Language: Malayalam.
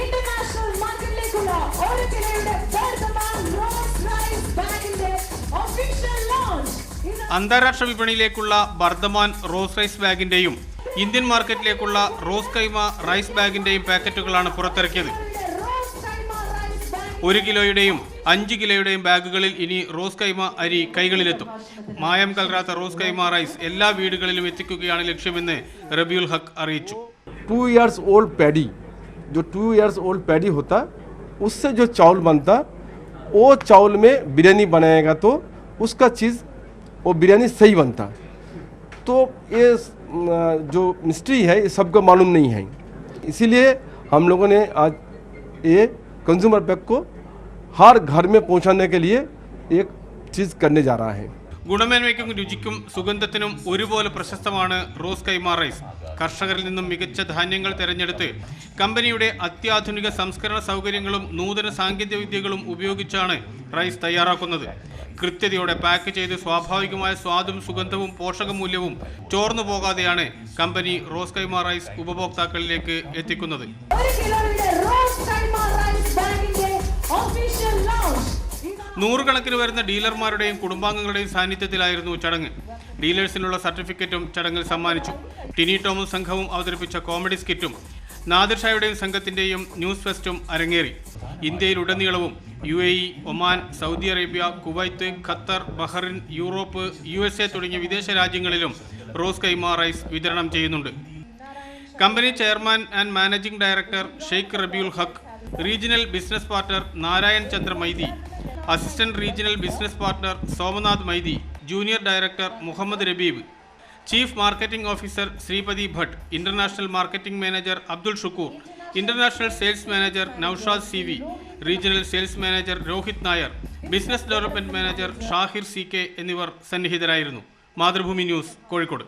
ഇന്റർനാഷണൽ മാർക്കറ്റിലേക്കുള്ള റോസ് റൈസ് ബാഗിന്റെ ലോഞ്ച് അന്താരാഷ്ട്ര വിപണിയിലേക്കുള്ള ബർദ്ധമാൻ റോസ് റൈസ് ബാഗിന്റെയും ഇന്ത്യൻ മാർക്കറ്റിലേക്കുള്ള റോസ് കൈമ റൈസ് ബാഗിന്റെയും പാക്കറ്റുകളാണ് പുറത്തിറക്കിയത്. ഒരു കിലോയുടെയും അഞ്ച് കിലോയുടെയും ബാഗുകളിൽ ഇനി റോസ് കൈമ അരി കൈകളിലെത്തും. മായം കലരാത്ത റോസ് കൈമ റൈസ് എല്ലാ വീടുകളിലും എത്തിക്കുകയാണ് ലക്ഷ്യമെന്ന് റബിയുൽ ഹക്ക് അറിയിച്ചു. ടു ഇയേഴ്സ് ഓൾഡ് പാഡി जो टू इयर्स ओल्ड पैडी होता, उससे जो चावल बनता, वो चावल में बिरयानी बनाएगा तो उसका चीज़, वो बिरयानी सही बनता। तो ये जो मिस्ट्री है, ये सबको मालूम नहीं है। इसीलिए हम लोगों ने आज ये कंज्यूमर पैक को हर घर में पहुँचाने के लिए एक चीज़ करने जा रहा है। ഗുണമേന്മയ്ക്കും രുചിക്കും സുഗന്ധത്തിനും ഒരുപോലെ പ്രശസ്തമാണ് റോസ് കൈമാ റൈസ്. കർഷകരിൽ നിന്നും മികച്ച ധാന്യങ്ങൾ തിരഞ്ഞെടുത്ത് കമ്പനിയുടെ അത്യാധുനിക സംസ്കരണ സൗകര്യങ്ങളും നൂതന സാങ്കേതിക വിദ്യകളും ഉപയോഗിച്ചാണ് റൈസ് തയ്യാറാക്കുന്നത്. കൃത്യതയോടെ പാക്ക് ചെയ്ത് സ്വാഭാവികമായ സ്വാദും സുഗന്ധവും പോഷകമൂല്യവും ചോർന്നു പോകാതെയാണ് കമ്പനി റോസ് കൈമ റൈസ് ഉപഭോക്താക്കളിലേക്ക് എത്തിക്കുന്നത്. നൂറുകണക്കിന് വരുന്ന ഡീലർമാരുടെയും കുടുംബാംഗങ്ങളുടെയും സാന്നിധ്യത്തിലായിരുന്നു ചടങ്ങ്. ഡീലേഴ്സിനുള്ള സർട്ടിഫിക്കറ്റും ചടങ്ങിൽ സമ്മാനിച്ചു. ടിനി ടോമും സംഘവും അവതരിപ്പിച്ച കോമഡി സ്കിറ്റും നാദിർ ഷായുടെയും സംഘത്തിന്റെയും ന്യൂസ് ഫെസ്റ്റും അരങ്ങേറി. ഇന്ത്യയിലുടനീളവും U A E Oman Saudi Arabia Kuwait Qatar Bahrain Europe U S A തുടങ്ങിയ വിദേശ രാജ്യങ്ങളിലും റോസ് കൈമ റൈസ് വിതരണം ചെയ്യുന്നുണ്ട്. Company chairman and managing director Sheikh Rabiul Haque regional business partner Narayan Chandra Maity assistant regional business partner Somnath Maity junior director Muhammad Rabib chief marketing officer Sripathi Bhat international marketing manager Abdul Shukoor international sales manager Noushad C V regional sales manager Rohit Nair business development manager Shahir C K എന്നിവർ സന്നിഹിതരായിരുന്നു. മാതൃഭൂമി ന്യൂസ് കോഴിക്കോട്.